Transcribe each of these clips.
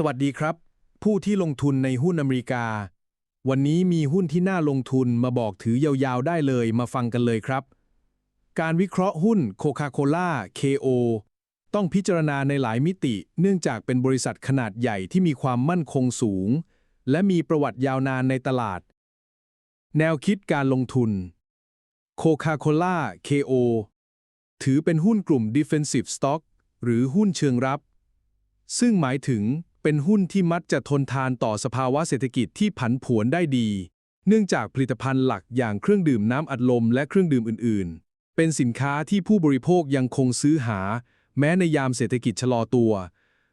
สวัสดีครับ ผู้ที่ลงทุนในหุ้นอเมริกา วันนี้มีหุ้นที่น่าลงทุนมาบอกถือยาวๆได้เลยมาฟังกันเลยครับ การวิเคราะห์หุ้นโคคาโคล่า KO ต้องพิจารณาในหลายมิติ เนื่องจากเป็นบริษัทขนาดใหญ่ที่มีความมั่นคงสูง และมีประวัติยาวนานในตลาด แนวคิดการลงทุนโคคาโคล่า KO ถือเป็นหุ้นกลุ่ม Defensive Stock หรือหุ้นเชิงรับ ซึ่งหมายถึง เป็นหุ้นที่มักจะทนทานต่อสภาวะเศรษฐกิจที่ผันผวนได้ดี เนื่องจากผลิตภัณฑ์หลักอย่างเครื่องดื่มน้ำอัดลมและเครื่องดื่มอื่น ๆ เป็นสินค้าที่ผู้บริโภคยังคงซื้อหา แม้ในยามเศรษฐกิจชะลอตัว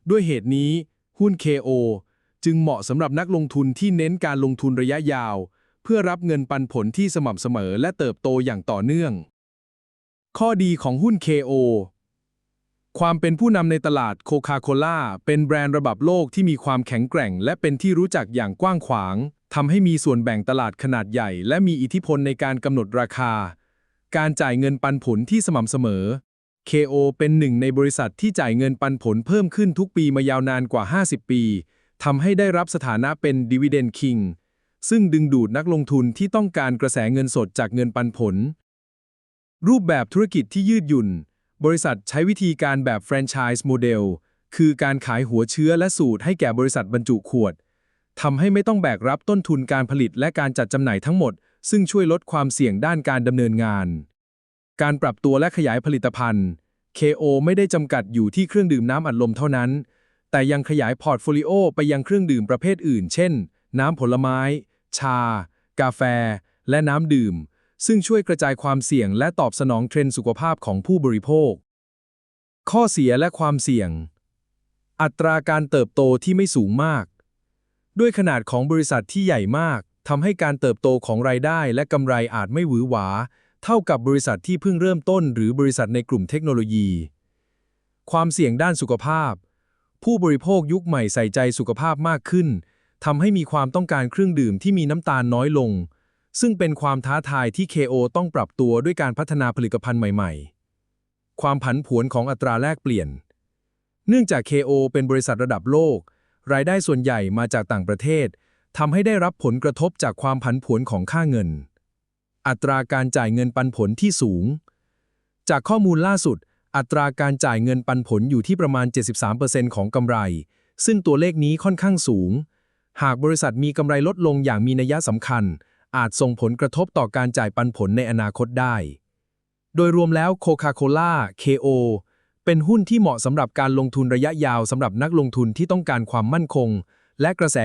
ด้วยเหตุนี้ หุ้น KO จึงเหมาะสำหรับนักลงทุนที่เน้นการลงทุนระยะยาว เพื่อรับเงินปันผลที่สม่ำเสมอและเติบโตอย่างต่อเนื่อง ข้อดีของหุ้น KO ความเป็นผู้นำในตลาดโคคาโคล่าเป็นแบรนด์ระดับโลกที่มีความแข็งแกร่ง และเป็นที่รู้จักอย่างกว้างขวางทำให้มีส่วนแบ่งตลาดขนาดใหญ่ และมีอิทธิพลในการกำหนดราคา การจ่ายเงินปันผลที่สม่ำเสมอ KO เป็นหนึ่งในบริษัทที่จ่ายเงินปันผลเพิ่มขึ้นทุกปีมายาวนานกว่า 50 ปีทำให้ได้รับสถานะเป็น Dividend King ซึ่งดึงดูดนักลงทุนที่ต้องการกระแสเงินสดจากเงินปันผล รูปแบบธุรกิจที่ยืดหยุ่น บริษัทใช้วิธีการแบบแฟรนไชส์โมเดล คือการขายหัวเชื้อและสูตรให้แก่บริษัทบรรจุขวด ทำให้ไม่ต้องแบกรับต้นทุนการผลิตและการจัดจำหน่ายทั้งหมด ซึ่งช่วยลดความเสี่ยงด้านการดำเนินงาน การปรับตัวและขยายผลิตภัณฑ์ KO ไม่ได้จำกัดอยู่ที่เครื่องดื่มน้ำอัดลมเท่านั้น แต่ยังขยายพอร์ตโฟลิโอไปยังเครื่องดื่มประเภทอื่น เช่น น้ำผลไม้ ชา กาแฟ และน้ำดื่ม ซึ่งช่วยกระจายความเสี่ยงและตอบสนองเทรนด์สุขภาพของผู้บริโภค ข้อเสียและความเสี่ยง อัตราการเติบโตที่ไม่สูงมาก ด้วยขนาดของบริษัทที่ใหญ่มากทำให้การเติบโตของรายได้และกำไรอาจไม่หวือหวา เท่ากับบริษัทที่เพิ่งเริ่มต้น หรือบริษัทในกลุ่มเทคโนโลยี ความเสี่ยงด้านสุขภาพ ผู้บริโภคยุคใหม่ใส่ใจสุขภาพมากขึ้นทำให้มีความต้องการเครื่องดื่มที่มีน้ำตาลน้อยลง ซึ่งเป็นความท้าทายที่ KO ต้องปรับตัวด้วยการพัฒนาผลิตภัณฑ์ใหม่ๆ ความผันผวนของอัตราแลกเปลี่ยน เนื่องจาก KO เป็นบริษัทระดับโลก รายได้ส่วนใหญ่มาจากต่างประเทศทำให้ได้รับผลกระทบจากความผันผวนของค่าเงิน อัตราการจ่ายเงินปันผลที่สูง จากข้อมูลล่าสุด อัตราการจ่ายเงินปันผลอยู่ที่ประมาณ 73%ของกำไร ซึ่งตัวเลขนี้ค่อนข้างสูง หากบริษัทมีกำไรลดลงอย่างมีนัยสำคัญ อาจส่งผลกระทบต่อการจ่ายปันผลในอนาคตได้ โดยรวมแล้วโคคาโคล่า KO เป็นหุ้นที่เหมาะสำหรับการลงทุนระยะยาวสำหรับนักลงทุนที่ต้องการความมั่นคง และกระแส